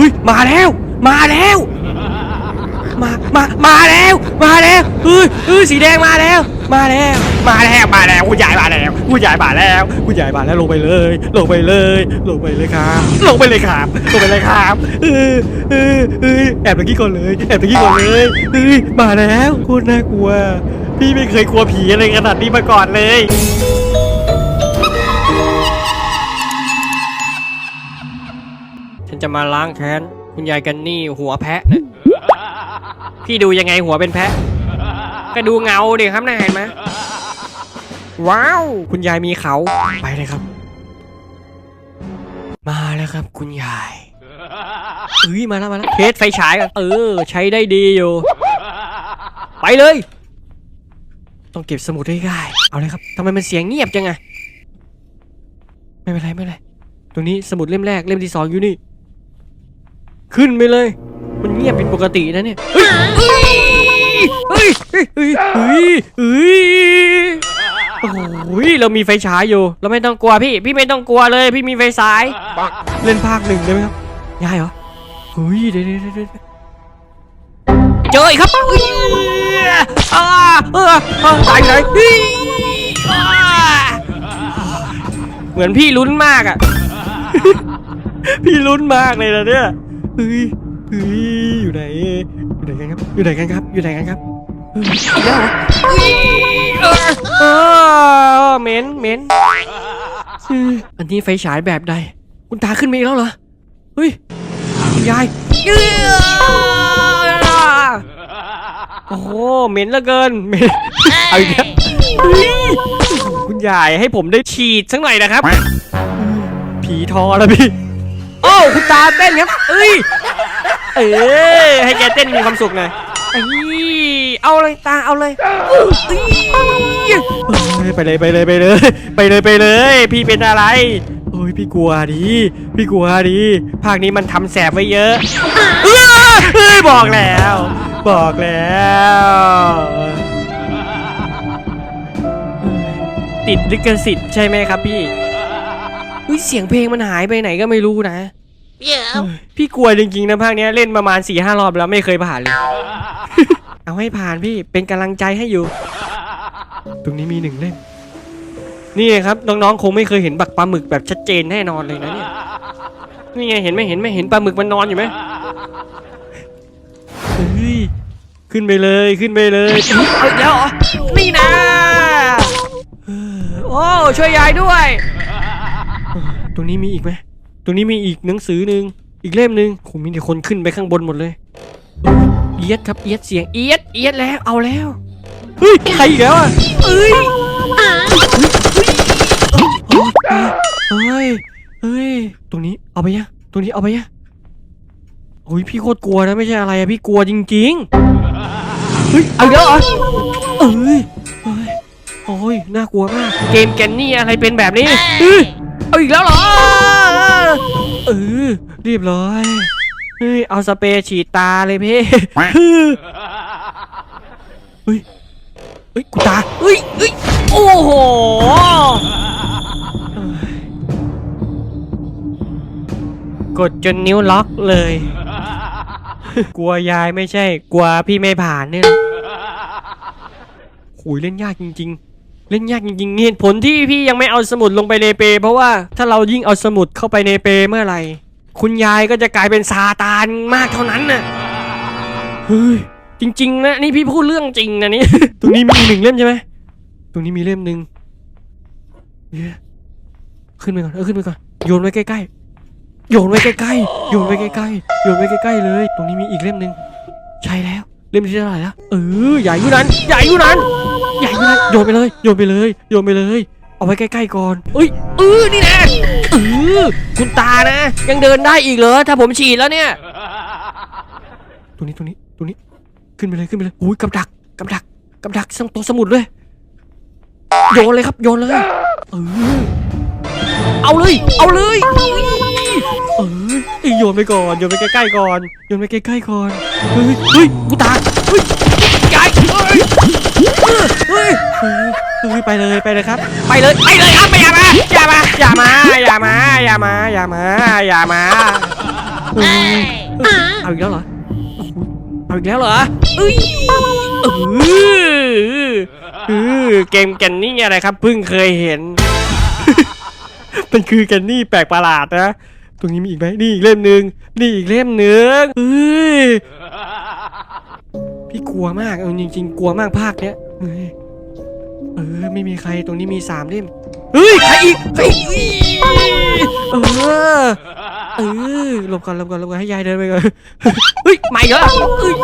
ฮ้ยมาแล้ว มาแล้ว มามามาแล้ว มาแล้วเฮ้ยเฮ้ยสีแดงมาแล้ว มาแล้ว มาแล้วมาแล้วคุณยายมาแล้วคุณยายมาแล้วคุณยายมาแล้วลงไปเลย ลงไปเลย ลงไปเลยครับลงไปเลยครับลงไปเลยครับเออเออเออแอบตะกี้ก่อนเลยแอบตะกี้ก่อนเลยเฮ้ยมาแล้วโคตรน่ากลัว พี่ไม่เคยกลัวผีอะไรขนาดนี้มาก่อนเลย จะมาล้างแค้น คุณยายกันนี่หัวแพะเนี่ยพี่ดูยังไงหัวเป็นแพะ ก็ดูเงาดิครับนะเห็นไหมว้าว คุณยายมีเขาไปเลยครับ มาแล้วครับ คุณยายเอ้ยมาแล้วมาแล้วเคสไฟฉายกันเออ ใช้ได้ดีอยู่ ไปเลย ต้องเก็บสมุดให้ได้เอาเลยครับทำไมมันเสียงเงียบจังอะไม่เป็นไรไม่เป็นไรตรงนี้สมุดเล่มแรกเล่มที่สองอยู่นี่ ขึ้นไปเลย มันเงียบเป็นปกตินะเนี่ยเฮ้ยเฮ้ยเฮ้ยเฮ้ยเฮ้ยโอ้โหเรามีไฟฉายอยู่ เราไม่ต้องกลัวพี่ พี่ไม่ต้องกลัวเลย พี่มีไฟฉาย เล่นภาคหนึ่งได้ไหมครับยายเหรอเฮ้ยเดี๋ยวเดี๋ยวเดี๋ยวเจออีกครับอ่าเออตายไหนเหมือนพี่ลุ้นมากอะ พี่ลุ้นมากเลยนะเนี่ย เฮ้ยเฮ้ยอยู่ไหนอยู่ไหนกันครับ อยู่ไหนกันครับ อยู่ไหนกันครับเฮ้ยอีกแล้วเหรอเฮ้ยเออเออเหม็นเหม็นเฮ้ยอันนี้ไฟฉายแบบใด คุณตาขึ้นมาอีกแล้วเหรอ เฮ้ยคุณยายเอ้อโอ้โหเหม็นเหลือเกินเหม็นเอาอีกแล้วเฮ้ยคุณยายให้ผมได้ฉีดสักหน่อยนะครับ ผีทอแล้วพี่ โอ้คุณตาเต้นครับเอ้ยเอ้ยให้แกเต้นมีความสุขหน่อยไอ้เอาเลยตาเอาเลยเอ้ยไปเลยไปเลยไปเลย ไปเลยไปเลย พี่เป็นอะไรโอ้ยพี่กลัวดีพี่กลัวดีภาคนี้มันทำแสบไว้เยอะเอ้ยเฮ้ยบอกแล้ว บอกแล้วติดลิขสิทธิ์ใช่ไหมครับพี่ อุ้ยเสียงเพลงมันหายไปไหนก็ไม่รู้นะ Yeah. พี่กลัวจริงๆนะภาคเนี้ยเล่นประมาณ4ี่ห้ารอบแล้วไม่เคยผ่านเลย เอาให้ผ่านพี่เป็นกำลังใจให้อยู่ ตรงนี้มีหนึ่งเล่ม นี่ไงครับน้องๆคงไม่เคยเห็นบักปลาหมึกแบบชัดเจนแน่นอนเลยนะเนี่ยนี่ไงเห็นไหมเห็นไหมเห็นปลาหมึกมันนอนอยู่ไหมเฮ้ยขึ้นไปเลยขึ้นไปเลยเอาอีกแล้วเหรอนี่นะเออโอ้ช่วยยายด้วยต รงนี้มีอีกไหมตรงนี้มีอีกหนังสือหนึ่งอีกเล่มหนึ่งโหมีแต่คนขึ้นไปข้างบนหมดเลย เอียดครับเอียดเสียงเอียดเอียดแล้วเอาแล้วเฮ้ยใครอีกแล้วอะเอ้ยเฮ้ยเฮ้ยตรงนี้เอาไปยังตรงนี้เอาไปยังโอ้ยพี่โคตรกลัวนะไม่ใช่อะไรอะพี่กลัวจริงๆเฮ้ยเอาอีกแล้วเหรอเอ้ยเอ้ยโอ้ยน่ากลัวมากเกมแกนนี่อะไรเป็นแบบนี้เอ้ย อีกแล้วเหรอ เออเรียบร้อย เฮ้ย เอาสเปรย์ฉีดตาเลยพี่ เฮ้ย เฮ้ย กูตา เฮ้ยเฮ้ย โอ้โหกดจนนิ้วล็อกเลย กลัวยายไม่ใช่ กลัวพี่ไม่ผ่านเนี่ย หุยเล่นยากจริง ๆ เล่นยากจริงๆเหตุผลที่พี่ยังไม่เอาสมุดลงไปในเป เพราะว่าถ้าเรายิ่งเอาสมุดเข้าไปในเปเมื่อไหร่คุณยายก็จะกลายเป็นซาตานมากเท่านั้นน่ะเฮ้ยจริง ๆ นะนี่พี่พูดเรื่องจริงนะนี่ ตรงนี้มีหนึ่งเล่มใช่ไหมตรงนี้มีเล่มหนึ่งเย้ขึ้นไปก่อนเออขึ้นไปก่อนโยนไว้ใกล้ๆโยนไว้ใกล้ๆโยนไว้ใกล้ๆโยนไว้ใกล้ๆเลย ตรงนี้มีอีกเล่มหนึ่งใช่แล้ว เล่มที่เท่าไหร่ล้วเออใหญ่ยู่นั้นใหญ่ยู่นั้น ใหญ่อยู่นั้นโยนไปเลยโยนไปเลยโยนไปเลย เอาไว้ใกล้ๆก่อนเอ้ยเออนี่นะเออคุณตานะ ยังเดินได้อีกเหรอถ้าผมฉีดแล้วเนี่ยตรงนี้ตรงนี้ตรงนี้ขึ้นไปเลยขึ้นไปเลยอุ้ยกับดักกับดักกับดักสมตัวสมุดเลยโยนเลยครับโยนเลยเออเอาเลย เอาเลยเออเอ้โยนไปก่อนโยนไปใกล้ๆก่อนโยนไปใกล้ๆก่อนเฮ้ยเฮ้ยกูตาเฮ้ยยายเฮ้ย เฮ้ยเฮ้ยเฮ้ยไปเลยไปเลยครับ ไปเลยไปเลยครับไม่อย่ามาอย่ามาอย่ามาอย่ามาอย่ามาอย่ามาอย่ามาเอ้ยเอ้ยเอาอีกแล้วเหรอโอ้โหเอาอีกแล้วเหรอเอ้ยเออเออเกมแกนนี่อะไรครับเพิ่งเคยเห็น มันคือแกนนี่แปลกประหลาดนะ ตรงนี้มีอีกไหมนี่อีกเล่มหนึ่งนี่อีกเล่มหนึ่งเฮ้ยพี่กลัวมากเออจริง ๆ กลัวมากภาคเนี้ยเฮ้ยเออไม่มีใครตรงนี้มีสามเล่มเฮ้ยใครอีกใครอีกเออเออหลบก่อนหลบก่อนหลบก่อนให้ยายเดินไปก่อนเฮ้ยไม่เหรอเอ้ย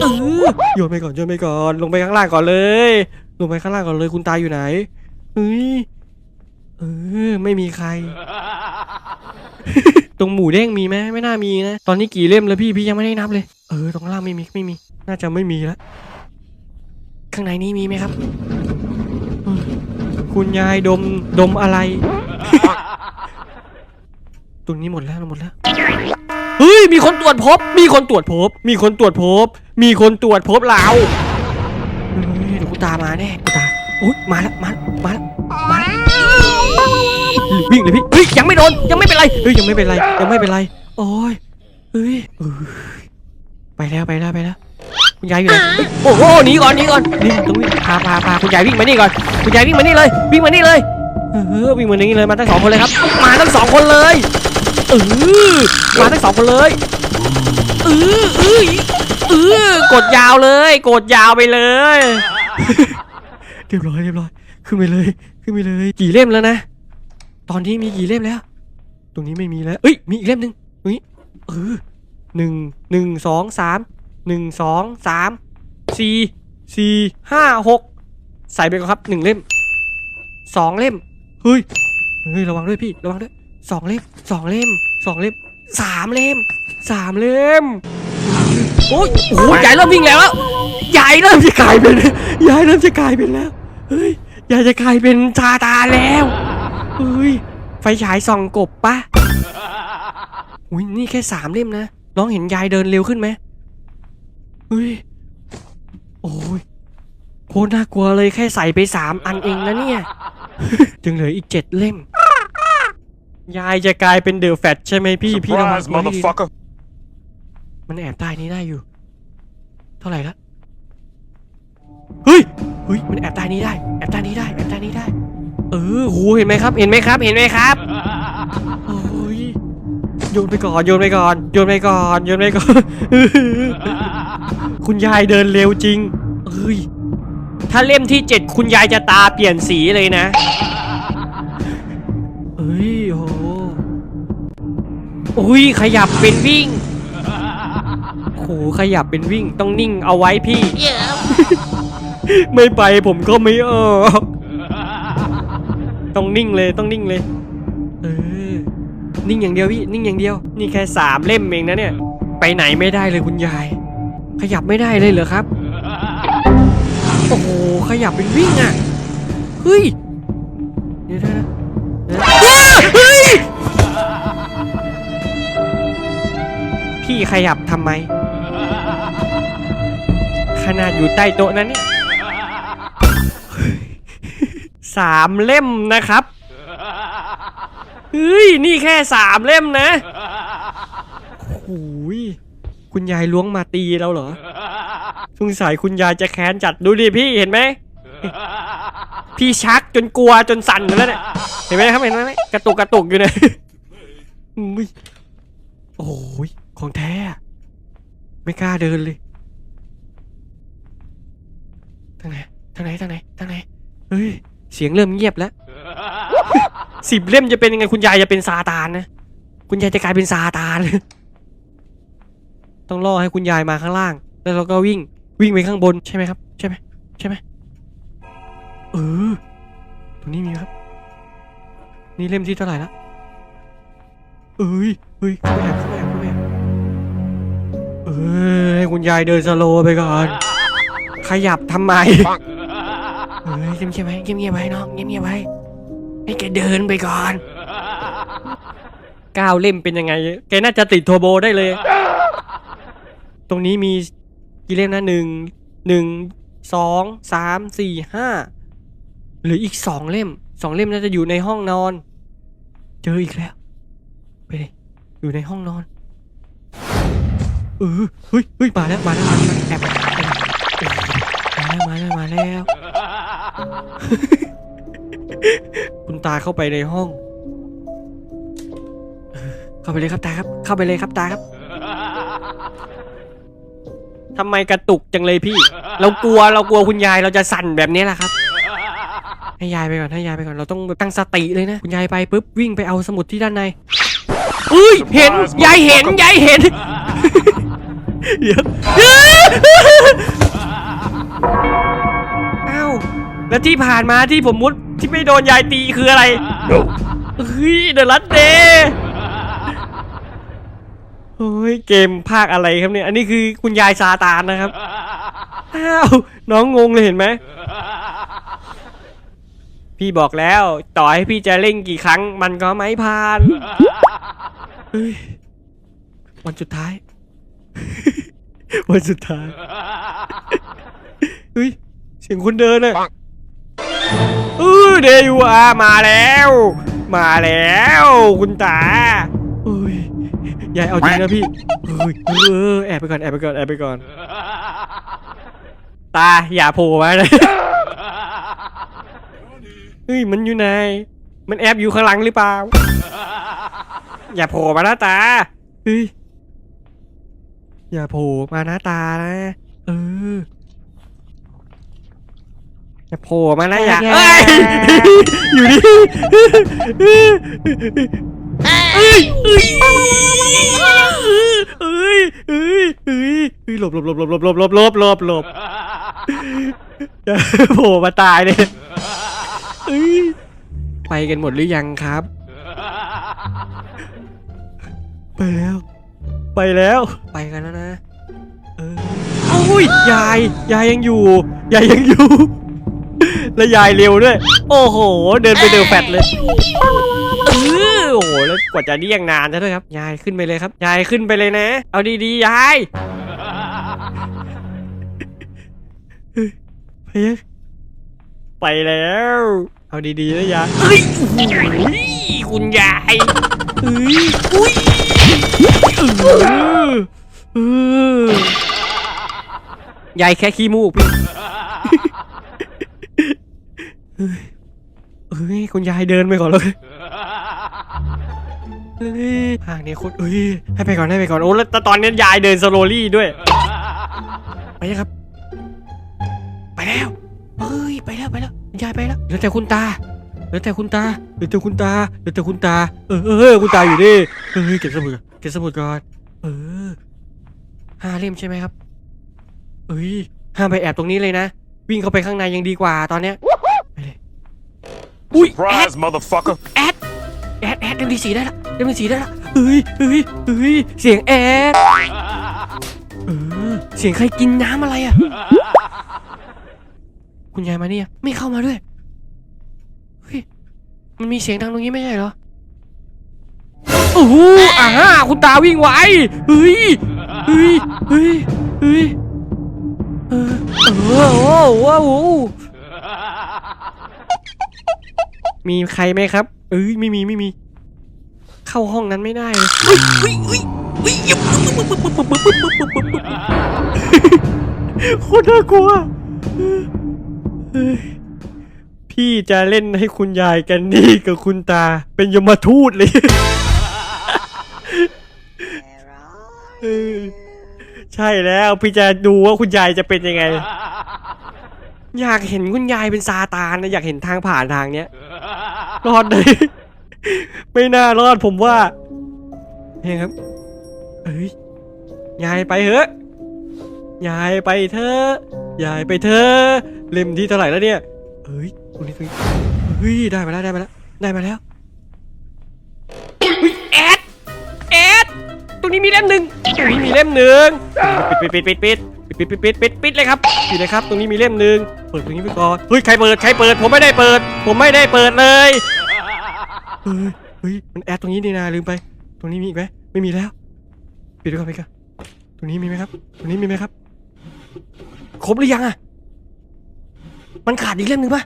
เออโยนไปก่อนโยนไปก่อนลงไปข้างล่างก่อนเลย ลงไปข้างล่างก่อนเลยคุณตาอยู่ไหนเฮ้ยเออไม่มีใคร ตรงหมูเด้งมีไหมไม่น่ามีนะตอนนี้กี่เล่มแล้วพี่พี่ยังไม่ได้นับเลย เออตรงข้างล่างไม่มีไม่มี น่าจะไม่มีแล้วข้างในนี้มีไหมครับเออ คุณยายดมดมอะไร ตรงนี้หมดแล้วหมดแล้ว เฮ้ย มีคนตรวจพบ มีคนตรวจพบ มีคนตรวจพบ มีคนตรวจพบเราเฮ้ยเดี๋ยวกูตามมาแน่กูตามอุ้ยมาแล้วมาแล้วมาแล้วมาแล้ววิ่งเลยพี่เฮ้ยยังไม่โดนยังไม่เป็นไรเฮ้ยยังไม่เป็นไรยังไม่เป็นไรโอ้ยเฮ้ยเอ้ยไปแล้วไปแล้วไปแล้ว คุณยายอยู่ไหนเฮ้ยโอ้โหหนีก่อนหนีก่อนนี่ต้องวิ่งพาพาพาคุณยายวิ่งมานี่ก่อนคุณยายวิ่งมานี่เลย วิ่งมานี่เลยเออวิ่งมานี่เลยมาทั้งสองคนเลยครับ มาทั้งสองคนเลยเออมาทั้งสองคนเลยเออเออเออกดยาวเลยกดยาวไปเลยเรียบร้อยเรียบร้อยขึ้นไปเลยขึ้นไปเลย กี่เล่มแล้วนะตอนนี้มีกี่เล่มแล้ว ตรงนี้ไม่มีแล้วเอ้ยมีอีกเล่มหนึ่งตรงนี้เออหนึ่งหนึ่งสองสาม หนึ่งสองสามสี่สี่ห้าหกใส่ไปก่อนครับหนึ่งเล่มสองเล่มเฮ้ยเฮ้ยระวังด้วยพี่ระวังด้วยสองเล่มสองเล่มสองเล่มสามเล่มสามเล่มโอ้ยโอ้โหยายเริ่มวิ่งแล้วยายเริ่มจะกลายเป็นยายเริ่มจะกลายเป็นแล้วเฮ้ยยายจะกลายเป็นชาตาแล้วเฮ้ยไฟฉายส่องกบปะอุ้ยนี่แค่สามเล่มนะน้องเห็นยายเดินเร็วขึ้นไหม เฮ้ย โอ้ยโคตรน่ากลัวเลยแค่ใส่ไปสามอันเองนะเนี่ยยังเหลืออีกเจ็ดเล่ม ยายจะกลายเป็นเดอะแฟตใช่ไหมพี่ พี่ระวัง Surprise, ไว้ให้ดีนะ motherfucker. มันแอบใต้นี้ได้อยู่ เท่าไหร่ละเฮ้ยเฮ้ยมันแอบใต้นี้ได้ แอบใต้นี้ได้แอบใต้นี้ได้ เออโหเห็นไหมครับ เห็นไหมครับ เห็นไหมครับโอ้ยโยนไปก่อนโยนไปก่อนโยนไปก่อนโยนไปก่อน คุณยายเดินเร็วจริง เอ้ย ถ้าเล่มที่เจ็ดคุณยายจะตาเปลี่ยนสีเลยนะ เอ้ยโอ้โหอุ้ยขยับเป็นวิ่งโอ้โหขยับเป็นวิ่งต้องนิ่งเอาไว้พี่ ไม่ไปผมก็ไม่ออกต้องนิ่งเลยต้องนิ่งเลย เออ นิ่งอย่างเดียวพี่นิ่งอย่างเดียว นี่แค่สามเล่มเองนะเนี่ย ไปไหนไม่ได้เลยคุณยาย ขยับไม่ได้เลยเหรอครับ โอ้โห ขยับเป็นวิ่งอะ เฮ้ย เดี๋ยวนะเฮ้ย พี่ขยับทำไม ขนาดอยู่ใต้โต๊ะนั้นเนี่ยสามเล่มนะครับ เฮ้ย นี่แค่สามเล่มนะ คุณยายล้วงมาตีเราเหรอสงสัยคุณยายจะแค้นจัดดูดิพี่เห็นไหม พี่ชักจนกลัวจนสั่นอยู่แล้วเนี่ยเห็นไหมครับเห็นไหมกระตุกกระตุกอยู่เนี่ยอุ้ยโอ้ยของแท้อะไม่กล้าเดินเลยทางไหนทางไหนทางไหนทางไหนเฮ้ยเสียงเริ่มเงียบแล้วสิบเล่มจะเป็นยังไงคุณยายจะเป็นซาตานนะ คุณยายจะกลายเป็นซาตาน ต้องล่อให้คุณยายมาข้างล่าง แล้วเราก็วิ่งวิ่งไปข้างบนใช่ไหมครับ ใช่ไหมใช่ไหมเออตรงนี้มีครับ นี่เล่มที่เท่าไหร่ละเอ้ยเฮ้ยเข้าไปแอบเข้าไปแอบเข้าไปแอบเอ้ยให้คุณยายเดินสโลว์ไปก่อน ขยับทำไมเฮ้ยเงียบเงียบไว้เงียบเงียบไว้น้องเงียบเงียบไว้ให้แกเดินไปก่อนก้าวเล่มเป็นยังไง แกน่าจะติดโทโบได้เลย ตรงนี้มีกี่เล่มนะหนึ่งหนึ่งสองสามสี่ห้าหลืออีกสองเล่มสองเล่มน่าจะอยู่ในห้องนอน เจออีกแล้ว ไปเลยอยู่ในห้องนอนเออเฮ้ยเฮ้ยมาแล้วมาแล้วมาแล้วแอบแอบมาแล้วมาแล้วมาแล้ว คุณตาเข้าไปในห้อง เข้าไปเลยครับตาครับ เข้าไปเลยครับตาครับ ทำไมกระตุกจังเลยพี่ เรากลัวเรากลัวคุณยายเราจะสั่นแบบนี้แหละครับ ให้ยายไปก่อนให้ยายไปก่อนเราต้องตั้งสติเลยนะคุณยายไปปุ๊บวิ่งไปเอาสมุดที่ด้านในอุ้ยเห็นยายเห็นยายเห็นเดี๋ยวอ้าวแล้วที่ผ่านมาที่ผมมุดที่ไม่โดนยายตีคืออะไรเฮ้ยเดลัดเดย์ โอ้ยเกมภาคอะไรครับเนี่ย อันนี้คือคุณยายซาตานนะครับ อ้าว น้องงงเลยเห็นไหม พี่บอกแล้ว ต่อให้พี่จะเล่นกี่ครั้ง มันก็ไม่ผ่านเฮ้ยวันสุดท้าย วันสุดท้าย เฮ้ย เสียงคนเดินอะเออเดยูอามาแล้ว มาแล้ว คุณตาเอ้ย ยายเอาจริงนะพี่เอ้ยเออแอบไปก่อนแอบไปก่อนแอบไปก่อน ตาอย่าโผล่มาเลยเฮ้ยมันอยู่ไหนมันแอบอยู่ข้างหลังหรือเปล่า อย่าโผล่มาหน้าตาเฮ้ยอย่าโผล่มาหน้าตานะเอออย่าโผล่มานะอย่าเอ้ยอยู่นี่ เอ้ยเอ้ยเอ้ยเอ้ยเอ้ยเอ้ยหลบหลบหลบหลบหลบหลบหลบหลบหลบหลบโผล่มาตายเลยเอ้ยไปกันหมดหรือยังครับ ไปแล้ว ไปแล้ว ไปกันแล้วนะเออโอ้ยยายยายยังอยู่ยายยังอยู่ และยายเร็วด้วย โอ้โห เดินไปเดินแฟดเลยเออ แล้วกว่าจะเดี่ยงนานซะด้วยครับ ยายขึ้นไปเลยครับ ยายขึ้นไปเลยนะ เอาดีๆ ยายเฮ้ยไปยังไปแล้ว เอาดีๆนะยายเอ้ยคุณยายเอ้ยอุ้ยยายแค่ขี้มูกพี่เฮ้ยคุณยายเดินไปก่อนเลย ห่างเนี่ยโคตรเฮ้ยให้ไปก่อนให้ไปก่อนโอ้แล้วแต่ตอนนี้ยายเดินสโลลี่ด้วยไปยังครับ ไปแล้วเฮ้ยไปแล้วไปแล้วยายไปแล้วเหลือแต่คุณตาเหลือแต่คุณตาเหลือแต่คุณตาเหลือแต่คุณตา เออเออเออคุณตาอยู่นี่เฮ้ยเก็บสมุดก่อนเก็บสมุดก่อนเออห้าเล่มใช่ไหมครับเอ้ยห้ามไปแอบตรงนี้เลยนะ วิ่งเข้าไปข้างในยังดีกว่าตอนเนี้ยไปเลยอุ้ยแอด Surprise, motherfucker. แอดแอดแอดเล่มที่สีได้ละ เล่มที่สีได้ละเฮ้ยเฮ้ยเฮ้ยเสียงแอดเออเสียงใครกินน้ำอะไรอะ คุณยายมาเนี่ยไม่เข้ามาด้วยเฮ้ยมันมีเสียงดังตรงนี้ไม่ใช่เหรอโอ้โหอ่าคุณตาวิ่งไวเฮ้ยเฮ้ยเฮ้ยเฮ้ยเออเออโอ้โหมีใครไหมครับ เอ้ยไม่มีไม่มี เข้าห้องนั้นไม่ได้เลยเฮ้ยเฮ้ยเฮ้ยเฮ้ยอาโคตรน่ากลัวเฮ้ยพี่จะเล่นให้คุณยายกันนี่กับคุณตา เป็นยมทูตเลยใช่แล้วพี่จะดูว่าคุณยายจะเป็นยังไง อยากเห็นคุณยายเป็นซาตานนะอยากเห็นทางผ่านทางเนี้ยรอดเลย ไม่น่ารอดผมว่าเนี่ยครับ เอ้ยยายไปเถอะยายไปเถอะยายไปเถอะเล่มที่เท่าไหร่แล้วเนี่ยเอ้ยตรงนี้ตรงนี้เฮ้ยได้มาแล้วได้มาแล้วได้มาแล้วเฮ้ยแอดแอดตรงนี้มีเล่มหนึ่งตรงนี้มีเล่มหนึ่งปิดปิดปิดปิดปิดปิดปิดปิดปิดปิดเลยครับปิดเลยครับ ตรงนี้มีเล่มหนึ่งเปิดตรงนี้ไปก่อนเฮ้ยใครเปิดใครเปิด ผมไม่ได้เปิด ผมไม่ได้เปิดเลย เฮ้ยเฮ้ยมันแอดตรงนี้นี่นาลืมไป ตรงนี้มีอีกไหมไม่มีแล้วปิดด้วยกันไปกันตรงนี้มีไหมครับ ตรงนี้มีไหมครับ ครบหรือยังอะมันขาดอีกเล่มหนึ่งปะ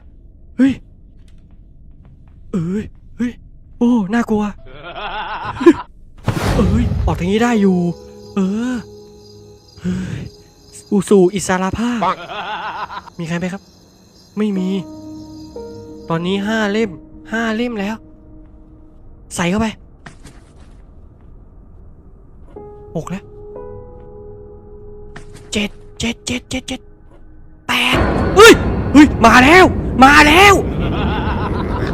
เฮ้ยเอ้ยเฮ้ยโอ้น่ากลัวเอ้ยออกทางนี้ได้อยู่ เออเฮ้ยอูสู่อิสรภาพ มีใครไหมครับ ไม่มี ตอนนี้ห้าเล่มห้าเล่มแล้ว ใส่เข้าไปหกแล้วเจ็ดเจ็ดเจ็ดเจ็ดเจ็ดแปดเฮ้ยเฮ้ยมาแล้ว มาแล้ว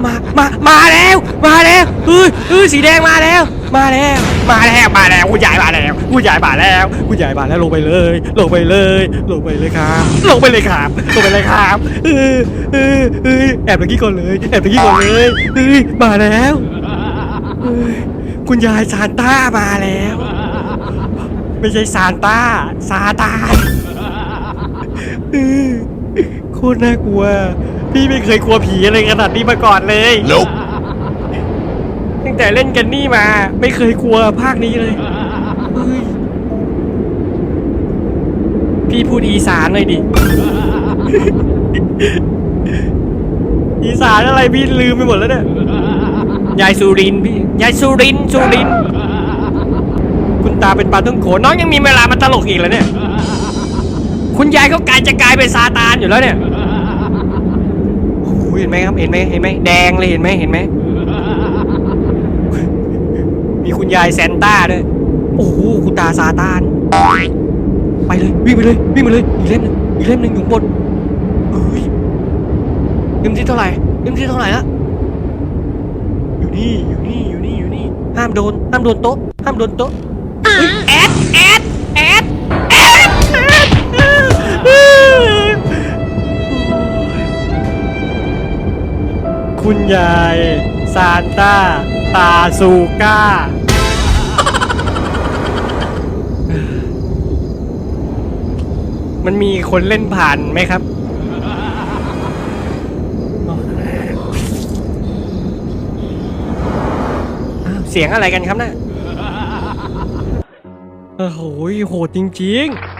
มามามาแล้ว มาแล้วเฮ้ยเฮ้ยสีแดงมาแล้ว มาแล้ว มาแล้วมาแล้วคุณยายมาแล้วคุณยายมาแล้วคุณยายมาแล้วลงไปเลยลงไปเลยลงไปเลยครับลงไปเลยครับลงไปเลยครับเออเออเออแอบตะกี้ก่อนเลยแอบตะกี้ก่อนเลยเฮ้ยมาแล้ว คุณยายซานต้ามาแล้ว ไม่ใช่ซานต้าซาตานเออโคตรน่ากลัว พี่ไม่เคยกลัวผีอะไรขนาดนี้มาก่อนเลย Nope. ตั้งแต่เล่นกันนี่มา ไม่เคยกลัวภาคนี้เลยเฮ้ยพี่พูดอีสานหน่อยดิ อีสานอะไรพี่ลืมไปหมดแล้วเนี่ย ยายสุรินพี่ ยายสุรินสุริน คุณตาเป็นปลาต้องโขน้องยังมีเวลามาตลกอีกแล้วเนี่ย คุณยายเขากลายจะกลายเป็นซาตานอยู่แล้วเนี่ยโอ้โหเห็นไหมครับ เห็นไหมเห็นไหมแดงเลยเห็นไหมเห็นไหม มีคุณยายแซนต้าด้วย โอ้โห คุณตาซาตาน ไปเลย วิ่งไปเลย วิ่งไปเลย อีกเล่มหนึงอีกเล่มหนึ่งอยู่งบนเฮ้ยเล่มที่เท่าไหร่เล่มที่เท่าไหร่ละ นี่อยู่นี่อยู่นี่อยู่นี่ห้ามโดนห้ามโดนโต๊ะห้ามโดนโต๊ะเฮ้ยแอดแอดแอดแอดแอดโอ้ยคุณยายซานต้าตาซูก้ามันมีคนเล่นผ่านไหมครับ เสียงอะไรกันครับนะ่ะโอ้โหโหดจริง ๆ